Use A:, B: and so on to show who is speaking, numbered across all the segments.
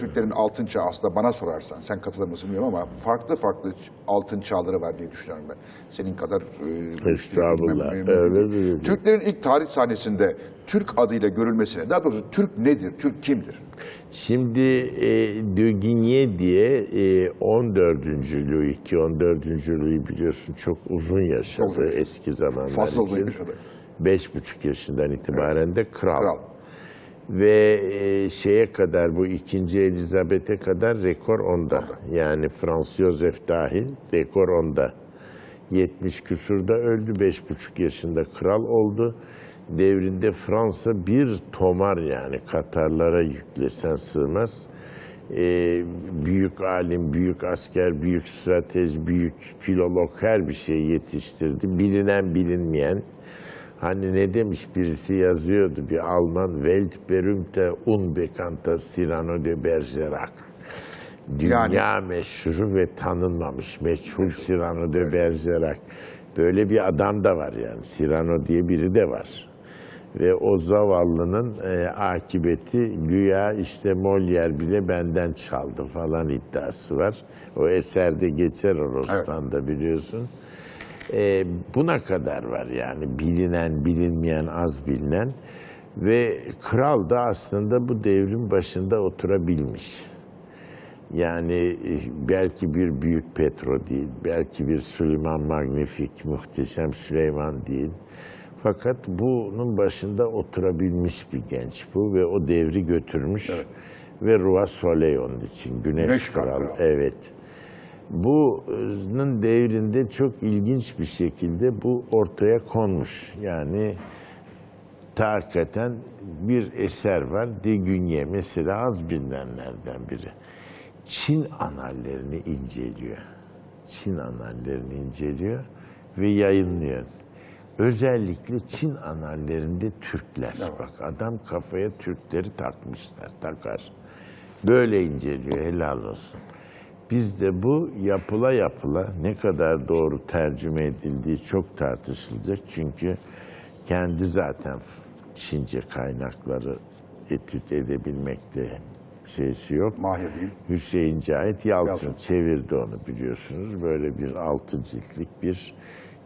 A: Türklerin altın çağı aslında bana sorarsan, sen katılır mısın bilmiyorum ama farklı farklı altın çağları var diye düşünüyorum ben. Senin kadar... e,
B: Estağfurullah,
A: bilmem-
B: öyle değil.
A: Türklerin ilk tarih sahnesinde Türk adıyla görülmesine, daha doğrusu Türk nedir, Türk kimdir?
B: Şimdi e, Guigné diye e, 14. Louis ki 14. Louis biliyorsun çok uzun yaşadı
A: uzun.
B: eski zamanlar
A: uzun
B: için.
A: yaşadı.
B: Beş buçuk yaşından itibaren de kral.
A: Kral.
B: Ve e, şeye kadar bu ikinci Elizabeth'e kadar rekor onda. Yani Frans Joseph dahil rekor onda. 70 küsurda öldü, beş buçuk yaşında kral oldu. Devrinde Fransa bir tomar yani Katarlara yüklesen sığmaz. E, büyük alim, büyük asker, büyük stratej, büyük filolog her bir şey yetiştirdi. Bilinen bilinmeyen Hani ne demiş birisi yazıyordu bir Alman Weltberühmte unbekannter Cyrano de Bergerac. Dünya
A: Yani-
B: meşhuru ve tanınmamış meçhul Cyrano de Bergerac. Böyle bir adam da var yani Cyrano diye biri de var. Ve o zavallının e, akıbeti güya işte Molière bile benden çaldı falan iddiası var. O eserde geçer o Rostan'da biliyorsun. E, buna kadar var yani bilinen, bilinmeyen, az bilinen ve kral da aslında bu devrin başında oturabilmiş. Yani e, belki bir büyük Petro değil, belki bir Süleyman Magnifik, muhteşem Süleyman değil. Fakat bunun başında oturabilmiş bir genç bu ve o devri götürmüş. Ve Roi Soleil onun için, Güneş,
A: Güneş
B: Kral.
A: Kral.
B: Evet. Bunun devrinde çok ilginç bir şekilde bu ortaya konmuş. Yani hakikaten bir eser var. De Günye mesela az bilinenlerden biri. Çin anallerini inceliyor. Çin anallerini inceliyor ve yayınlıyor. Özellikle Çin anallerinde Türkler. Bak adam kafaya Türkleri takmışlar, takar. Böyle inceliyor, helal olsun. Bizde bu yapıla yapıla ne kadar doğru tercüme edildiği çok tartışılacak. Çünkü kendi zaten Çince kaynakları etüt edebilmekte şeysi yok.
A: Mahir değil.
B: Hüseyin Cahit Yalçın
A: Yalçın.
B: çevirdi onu biliyorsunuz. Böyle bir altı ciltlik bir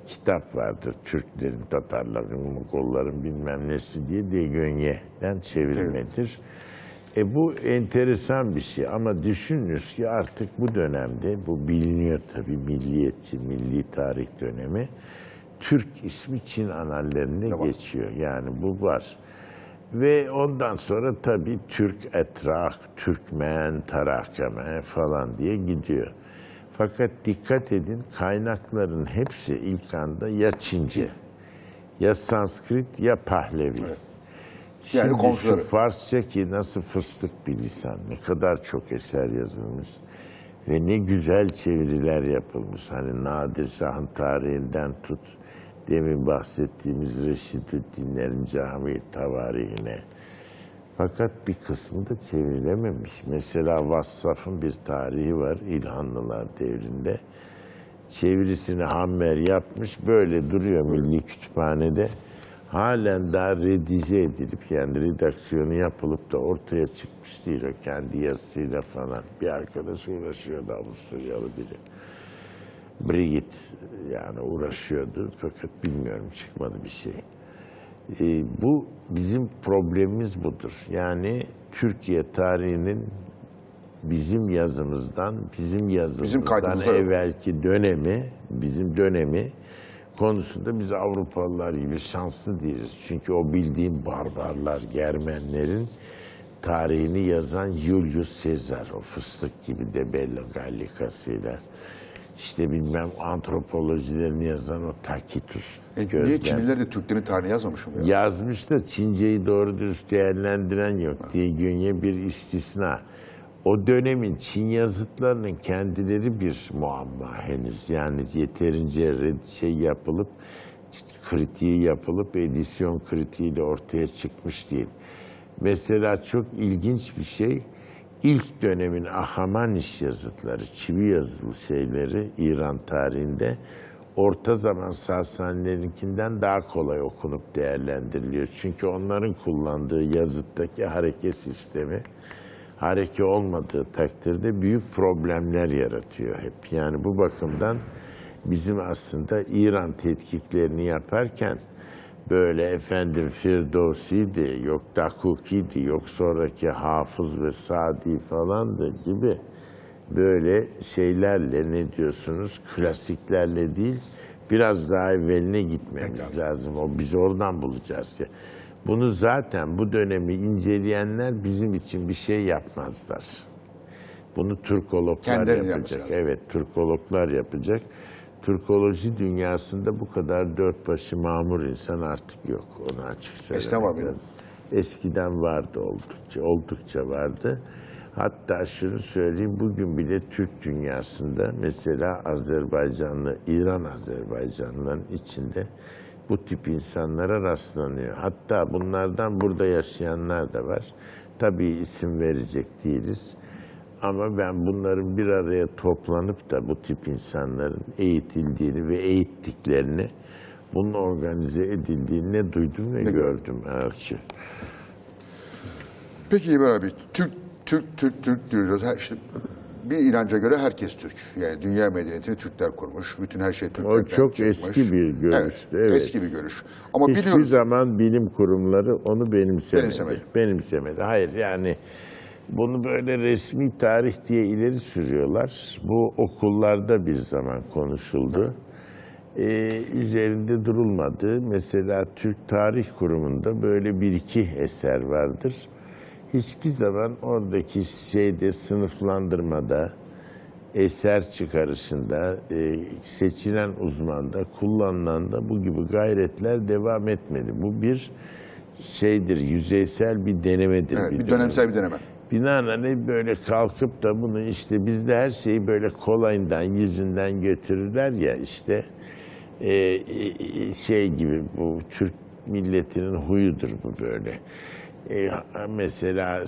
B: kitap vardır. Türklerin, Tatarların, Moğolların bilmem nesi diye Degönye'den çevirmedir. E bu enteresan bir şey ama düşününüz ki artık bu dönemde, bu biliniyor tabii milliyetçi, milli tarih dönemi, Türk ismi Çin anallerine
A: Tamam.
B: geçiyor. Yani bu var. Ve ondan sonra tabii Türk etrak, Türkmen, Tarakeme falan diye gidiyor. Fakat dikkat edin kaynakların hepsi ilk anda ya Çince, ya Sanskrit ya Pahlevi.
A: Yani
B: Şimdi
A: komşuları.
B: şu Farsça ki nasıl fıstık bir lisan, ne kadar çok eser yazılmış ve ne güzel çeviriler yapılmış. Hani Nadir Şah'ın tarihinden tut, demin bahsettiğimiz Reşidüddinlerin cami tavarihine. Fakat bir kısmı da çevrilememiş. Mesela Vassaf'ın bir tarihi var İlhanlılar devrinde. Çevirisini Hammer yapmış, böyle duruyor Milli Kütüphane'de. Halen daha redize edilip yani redaksiyonu yapılıp da ortaya çıkmış değil o kendi yazısıyla falan. Bir arkadaş uğraşıyordu Avusturyalı biri. Brigitte yani uğraşıyordu fakat bilmiyorum çıkmadı bir şey. Ee, bu bizim problemimiz budur. Yani Türkiye tarihinin bizim yazımızdan, bizim yazımızdan
A: yok.
B: evvelki dönemi, bizim dönemi konusunda biz Avrupalılar gibi şanslı değiliz. Çünkü o bildiğim barbarlar, Germenlerin tarihini yazan Julius Caesar, o fıstık gibi de Bella Gallica'sıyla. işte bilmem antropolojilerini yazan o Tacitus.
A: E, niye
B: Gözlem.
A: Çinliler de Türklerin tarihini yazmamış mı? Ya?
B: Yazmış da Çince'yi doğru dürüst değerlendiren yok diye Gönye bir istisna. O dönemin Çin yazıtlarının kendileri bir muamma henüz. Yani yeterince şey yapılıp, kritiği yapılıp edisyon kritiğiyle ortaya çıkmış değil. Mesela çok ilginç bir şey, ilk dönemin Ahamaniş yazıtları, çivi yazılı şeyleri İran tarihinde Orta zaman Sasanilerinkinden daha kolay okunup değerlendiriliyor. Çünkü onların kullandığı yazıttaki hareket sistemi hareke olmadığı takdirde büyük problemler yaratıyor hep. Yani bu bakımdan bizim aslında İran tetkiklerini yaparken böyle efendim Firdevsi'ydi, yok Dakuki'di, yok sonraki Hafız ve Sadi falandı gibi böyle şeylerle ne diyorsunuz klasiklerle değil biraz daha evveline gitmemiz lazım. O biz oradan bulacağız diye. Bunu zaten bu dönemi inceleyenler bizim için bir şey yapmazlar. Bunu Türkologlar
A: Kendilerinin
B: yapacak.
A: lazım.
B: Evet, Türkologlar yapacak. Türkoloji dünyasında bu kadar dört başı mamur insan artık yok. Onu açık söylemek.
A: Eskiden
B: vardı oldukça, oldukça vardı. Hatta şunu söyleyeyim, bugün bile Türk dünyasında mesela Azerbaycanlı, İran Azerbaycanlıların içinde bu tip insanlara rastlanıyor. Hatta bunlardan burada yaşayanlar da var. Tabii isim verecek değiliz. Ama ben bunların bir araya toplanıp da bu tip insanların eğitildiğini ve eğittiklerini, bunun organize edildiğini ne duydum ve gördüm her şey.
A: Peki İbrahim abi, Türk, Türk, Türk, Türk diyoruz. Ha, işte bir inanca göre herkes Türk. Yani dünya medeniyetini Türkler kurmuş. Bütün her şey Türklerden
B: O çok
A: çıkmış.
B: eski bir görüştü, evet.
A: Eski bir görüş. Ama
B: Hiçbir
A: biliyoruz.
B: zaman bilim kurumları onu benimsemedi.
A: Benimsemedi.
B: Benimsemedi. Hayır yani bunu böyle resmi tarih diye ileri sürüyorlar. Bu okullarda bir zaman konuşuldu. Ee, üzerinde durulmadı. Mesela Türk Tarih Kurumu'nda böyle bir iki eser vardır. Hiçbir zaman oradaki şeyde sınıflandırmada, eser çıkarışında, e, seçilen uzmanda, kullanılan da bu gibi gayretler devam etmedi. Bu bir şeydir, yüzeysel bir denemedir.
A: Evet, bir
B: dönem.
A: dönemsel bir deneme.
B: Binaenaleyh böyle kalkıp da bunu işte bizde her şeyi böyle kolayından, yüzünden götürürler ya işte e, e, şey gibi bu Türk milletinin huyudur bu böyle. E, mesela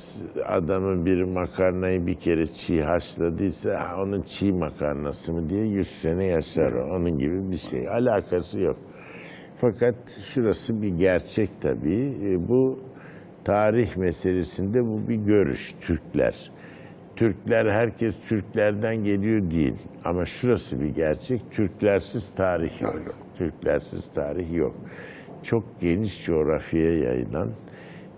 B: adamın bir makarnayı bir kere çiğ haşladıysa "Ha, onun çiğ makarnası mı diye yüz sene yaşar. Onun gibi bir şey. Alakası yok. Fakat şurası bir gerçek tabii. E, Bu tarih meselesinde bu bir görüş Türkler. Türkler herkes Türklerden geliyor değil. Ama şurası bir gerçek. Türklersiz. Tarih yok. Türklersiz tarih yok. Çok geniş coğrafyaya yayılan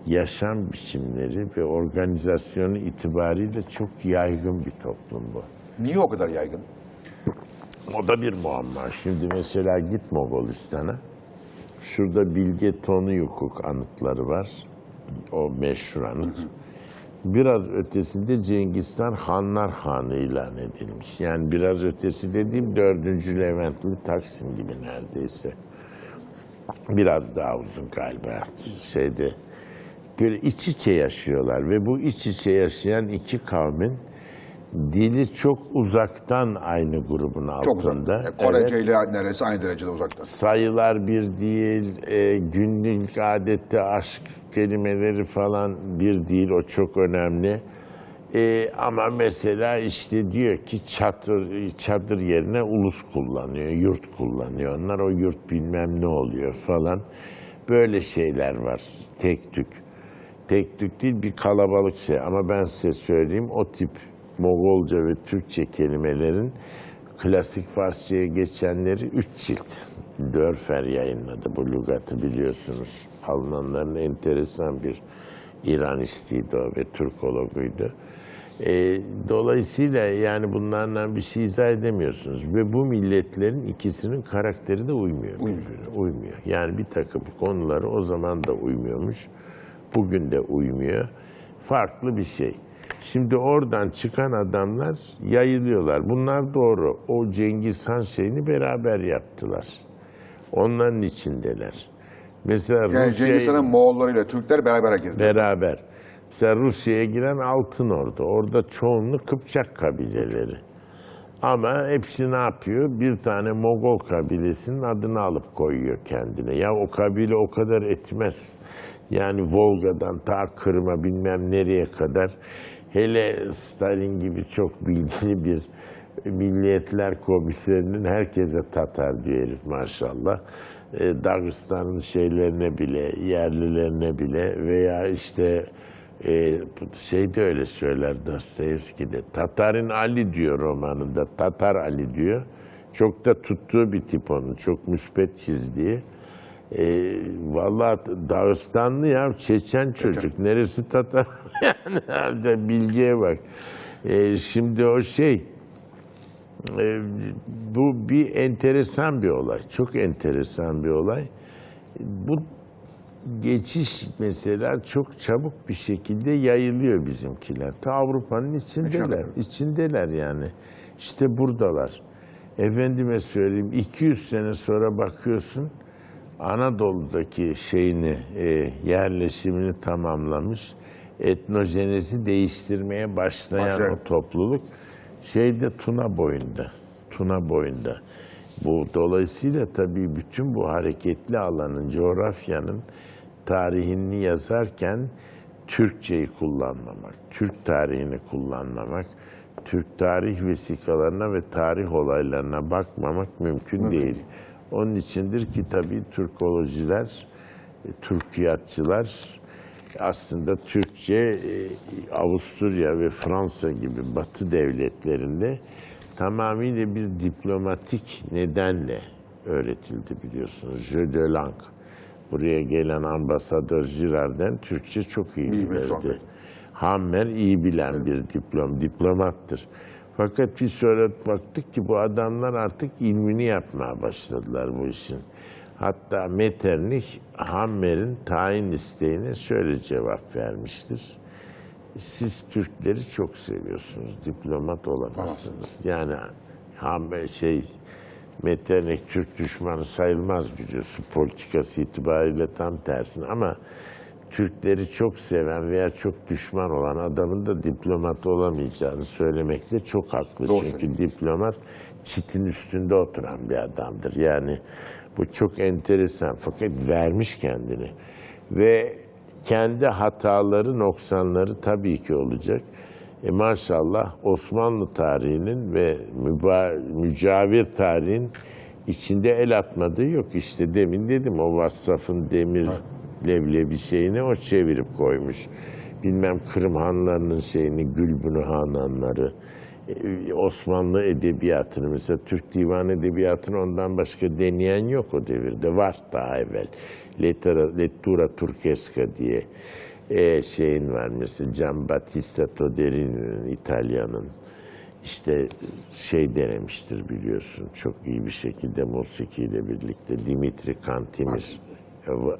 B: yaşam biçimleri ve organizasyonu itibariyle çok yaygın bir toplum bu.
A: Niye o kadar yaygın?
B: O da bir muamma. Şimdi mesela git Moğolistan'a. Şurada Bilge Tonuyukuk anıtları var. O meşhur anıt. Biraz ötesinde Cengiz Han Hanlar Hanı ilan edilmiş. Yani biraz ötesi dediğim 4. Leventli Taksim gibi neredeyse. Biraz daha uzun galiba şeyde. Böyle iç içe yaşıyorlar ve bu iç içe yaşayan iki kavmin dili çok uzaktan aynı grubun
A: Çok uzak.
B: altında. Evet
A: Korece ile neredeyse aynı derecede uzakta.
B: sayılar bir değil, e, günlük adette aşk kelimeleri falan bir değil, o çok önemli. E, ama mesela işte diyor ki çadır, çadır yerine ulus kullanıyor, yurt kullanıyor. Onlar o yurt bilmem ne oluyor falan. Böyle şeyler var, tek tük. Tek tük değil bir kalabalık şey ama ben size söyleyeyim o tip Mogolca ve Türkçe kelimelerin klasik Farsça'ya geçenleri üç cilt. Dörfer yayınladı bu lügatı biliyorsunuz. Almanların enteresan bir İranistiydi o ve Türkologuydu. E, dolayısıyla yani bunlarla bir şey izah edemiyorsunuz. Ve bu milletlerin ikisinin karakteri de uymuyor. birbirine, Uymuyor. Yani bir takım konuları o zaman da uymuyormuş. Bugün de uymuyor. Farklı bir şey. Şimdi oradan çıkan adamlar yayılıyorlar. Bunlar doğru. O Cengiz Han şeyini beraber yaptılar. Onların içindeler. Mesela
A: Yani
B: Rusya'yı-
A: Cengiz Han'ın Moğollarıyla Türkler beraber girdi.
B: beraber. Mesela Rusya'ya giren Altın Ordu. Orada çoğunluğu Kıpçak kabileleri. Ama hepsi ne yapıyor? Bir tane Mogol kabilesinin adını alıp koyuyor kendine. Ya o kabile o kadar etmez. Yani Volga'dan ta Kırım'a bilmem nereye kadar. Hele Stalin gibi çok bilgili bir milliyetler komiserinin herkese Tatar diyor maşallah. E, Dağıstan'ın şeylerine bile, yerlilerine bile veya işte E, şey de öyle söyler Dostoyevski de. Tatar'ın Ali diyor romanında. Tatar Ali diyor. Çok da tuttuğu bir tip onun. Çok müspet çizdiği. E, vallahi Dağıstanlı ya Çeçen çocuk. Neresi Tatar? yani bilgiye bak. E, şimdi o şey e, bu bir enteresan bir olay. Çok enteresan bir olay. Bu geçiş mesela çok çabuk bir şekilde yayılıyor bizimkiler. Ta Avrupa'nın içindeler. içindeler yani. İşte buradalar. Efendime söyleyeyim 200 sene sonra bakıyorsun Anadolu'daki şeyini, e, yerleşimini tamamlamış. Etnojenezi değiştirmeye başlayan
A: Başlayan.
B: o topluluk şeyde Tuna boyunda. Tuna boyunda. Bu dolayısıyla tabii bütün bu hareketli alanın, coğrafyanın tarihini yazarken Türkçeyi kullanmamak, Türk tarihini kullanmamak, Türk tarih vesikalarına ve tarih olaylarına bakmamak mümkün değil. Onun içindir ki tabii Türkolojiler, e, Türkiyatçılar aslında Türkçe e, Avusturya ve Fransa gibi Batı devletlerinde tamamıyla bir diplomatik nedenle öğretildi biliyorsunuz. Jeu de langue. Buraya gelen ambasador Girardin Türkçe çok iyi
A: Bilmek
B: bilirdi. Hammer iyi bilen bir diplom, diplomattır. Fakat biz sonra baktık ki bu adamlar artık ilmini yapmaya başladılar bu işin. Hatta Metternich Hammer'in tayin isteğine şöyle cevap vermiştir. Siz Türkleri çok seviyorsunuz, diplomat olamazsınız. Yani Hammer şey Metternich Türk düşmanı sayılmaz biliyorsun politikası itibariyle tam tersine ama Türkleri çok seven veya çok düşman olan adamın da diplomat olamayacağını söylemekte çok haklı.
A: Doğru
B: Çünkü diplomat çitin üstünde oturan bir adamdır. Yani bu çok enteresan fakat vermiş kendini. Ve kendi hataları, noksanları tabii ki olacak. E maşallah Osmanlı tarihinin ve müba- mücavir tarihin içinde el atmadığı yok. İşte demin dedim o Vassaf'ın demir leblebi şeyini o çevirip koymuş. Bilmem Kırım hanlarının şeyini, Gülbünü hananları, e, Osmanlı edebiyatını mesela Türk divan edebiyatını ondan başka deneyen yok o devirde. Var daha evvel. Lettera, Lettura Turchesca diye e, şeyin var. Mesela Gian Battista Toderini'nin İtalya'nın. İşte şey denemiştir biliyorsun. Çok iyi bir şekilde musikiyle birlikte. Dimitri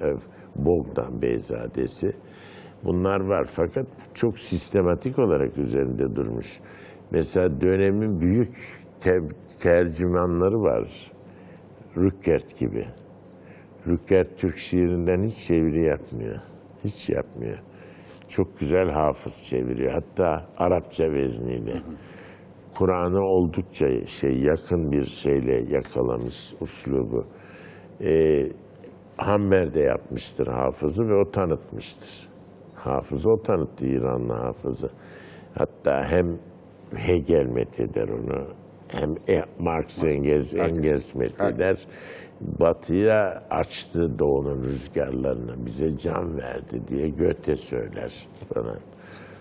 B: ev- Bogdan Beyzadesi bunlar var fakat çok sistematik olarak üzerinde durmuş. Mesela dönemin büyük te- tercümanları var. Rückert gibi. Rückert Türk şiirinden hiç çeviri yapmıyor. Hiç yapmıyor. Çok güzel hafız çeviriyor. Hatta Arapça vezniyle. Kur'an'ı oldukça şey yakın bir şeyle yakalamış uslubu. Ee, Hammer de yapmıştır hafızı ve o tanıtmıştır. Hafızı o tanıttı İranlı hafızı. Hatta hem Hegel metheder onu, hem E- Marx Engels, Engels metheder. Batı'ya açtı doğunun rüzgarlarını, bize can verdi diye Goethe söyler falan.